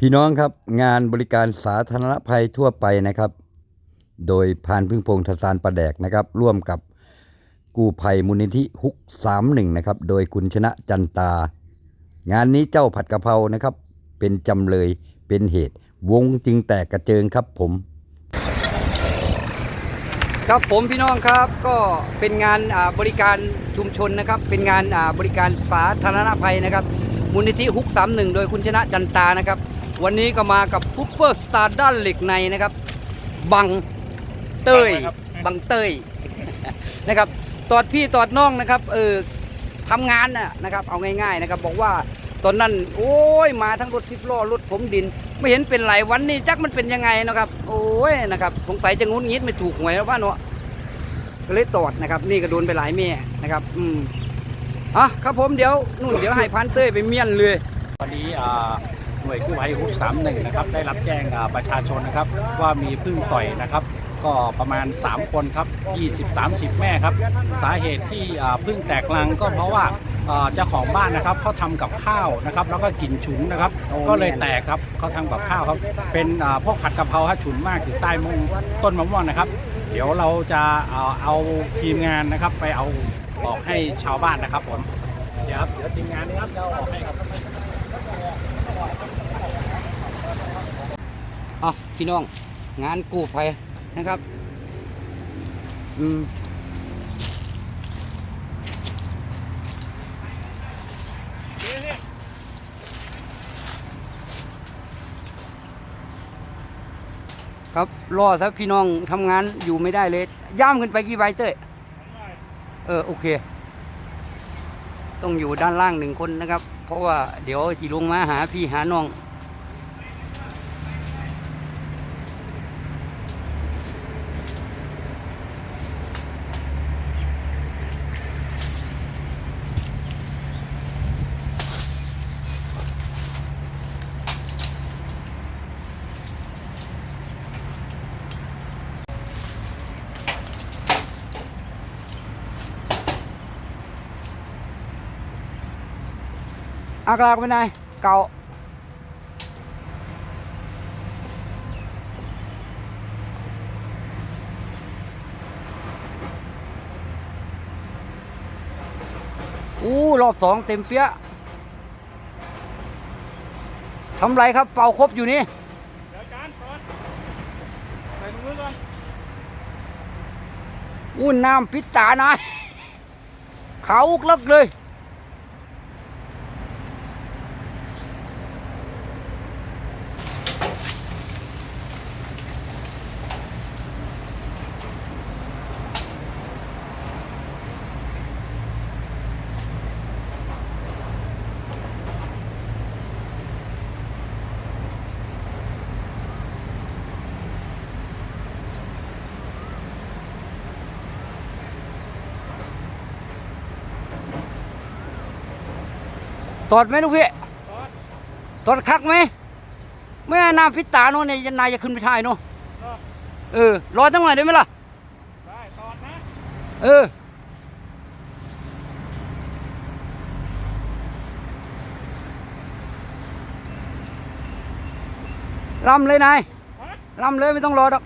พี่น้องครับงานบริการสาธารณภัยทั่วไปนะครับ โดยพานพึ่งพงทศานประแดกนะครับ ร่วมกับกู้ภัยมูลนิธิฮุก31นะครับ โดยคุณชนะจันตา งานนี้เจ้าผัดกะเพรานะครับ เป็นจำเลยเป็นเหตุ วงจึงแตกกระเจิงครับผม ครับผมพี่น้องครับก็เป็นงานบริการชุมชนนะครับ เป็นงานบริการสาธารณภัยนะครับมูลนิธิฮุก31โดยคุณชนะจันตานะครับ วันนี้ก็มากับซุปเปอร์สตาร์ด้านเหล็กในนะครับ บังเต้ยบังเต้ยนะครับตอดพี่ตอดน้องนะครับเออทำงานน่ะนะครับ เอาง่ายๆนะครับ บอกว่าตอนนั้น โอ้ยมาทั้งรถทิพล้อรถผมดิน ไม่เห็นเป็นไรวันนี้จักมันเป็นยังไงนะครับ โอ้ยนะครับสงสัยจะงุนงิดไม่ถูกหวยแล้วว่าเนาะก็เลยตอดนะครับ นี่ก็โดนไปหลายแม่นะครับ อืมอะครับผมเดี๋ยวนู่นเดี๋ยวให้พันเต้ยไปเมียนเลยวันนี้อ่าห น่วยกู้ภัยฮุกสามหนึ่งนะครับได้รับแจ้งประชาชนนะครับว่ามีพึ่งต่อยนะครับ ก็ประมาณ 3 คนครับ 20-30 แม่ครับ สาเหตุที่พึ่งแตกรังก็เพราะว่าเจ้าของบ้านนะครับเขาทำกับข้าวนะครับ แล้วก็กินฉุนนะครับ ก็เลยแตกครับเขาทำกับข้าวครับ เป็นพวกผัดกะเพราฮะฉุนมากอยู่ใต้มงต้นมะม่วงนะครับ เดี๋ยวเราจะเอาเอาทีมงานนะครับ ไปเอาออกให้ชาวบ้านนะครับผมเดี๋ยวครับเดี๋ยวทีมงานนะครับจะเอาออกให้ครับ อะ พี่น้อง งานกู้ภัยนะครับ อืมครับรอซะพี่น้องทำงานอยู่ไม่ได้เลย ย่ามขึ้นไปกี่ใบเต้ยเออโอเค ต้องอยู่ด้านล่างหนึ่งคนนะครับ เพราะว่าเดี๋ยวจีลงมาหาพี่หาน้อง อากลากไปไหนเก่าอู้รอบสองเต็มเปี้ยะทำไรครับ เป่าครบอยู่นี่เดี๋ยวจานก่อนใส่ถุงมือก่อนอู้น้ำพิษตาหน่อยเขาอุกลักเลย ตอดไหมลูกพี่ตอดคักไหมแม่น้ำพิษตาโน่นเนี่ยนายจะขึ้นไปถ่ายโน่นเออรอจังหน่อยได้ไหมล่ะได้ตอดนะเออลำเลยนายลำเลยไม่ต้องรอดอก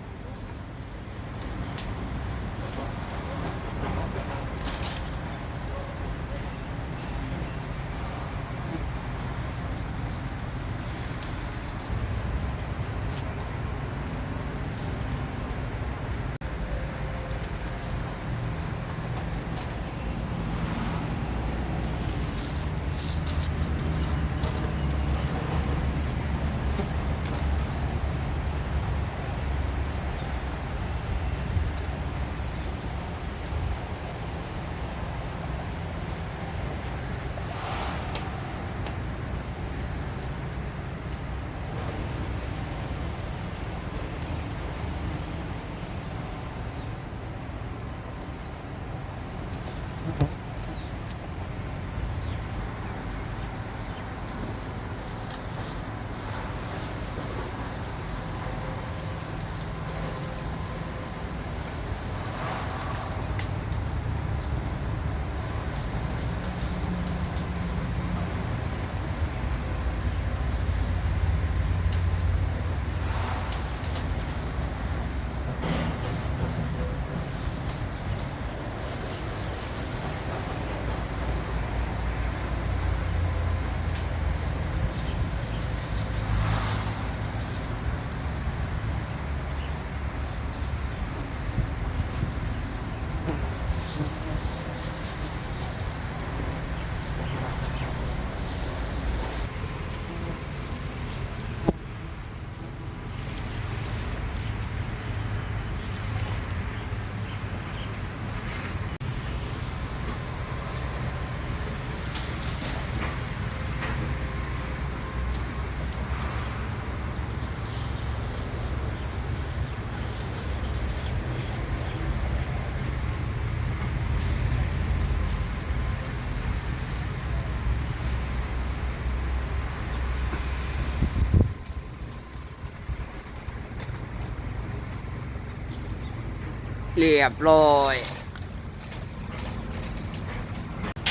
เรียบร้อย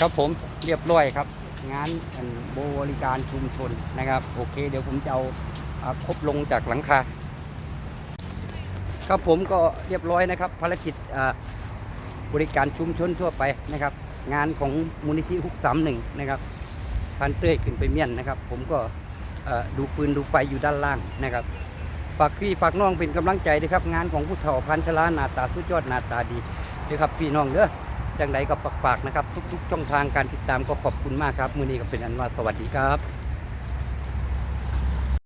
ครับผมเรียบร้อยครับ งานบริการชุมชนนะครับ โอเค เดี๋ยวผมจะเอาครบลงจากหลังคาครับผมก็เรียบร้อยนะครับ ภารกิจบริการชุมชนทั่วไปนะครับ งานของมูลนิธิฮุกสามหนึ่งนะครับพันเต้ยขึ้นไปเมียนนะครับ ผมก็ดูปืนดูไฟอยู่ด้านล่างนะครับ ฝากพี่ฝากน้องเป็นกำลังใจด้วยครับ งานของผู้เฒ่าพันชลาหน้าตาสุดยอดหน้าตาดีด้วยครับพี่น้องเด้อจังไดก็ฝากๆนะครับ ทุก ๆ ช่องทางการติดตามก็ขอบคุณมากครับมือนี้ก็เป็นอันว่าสวัสดีครับ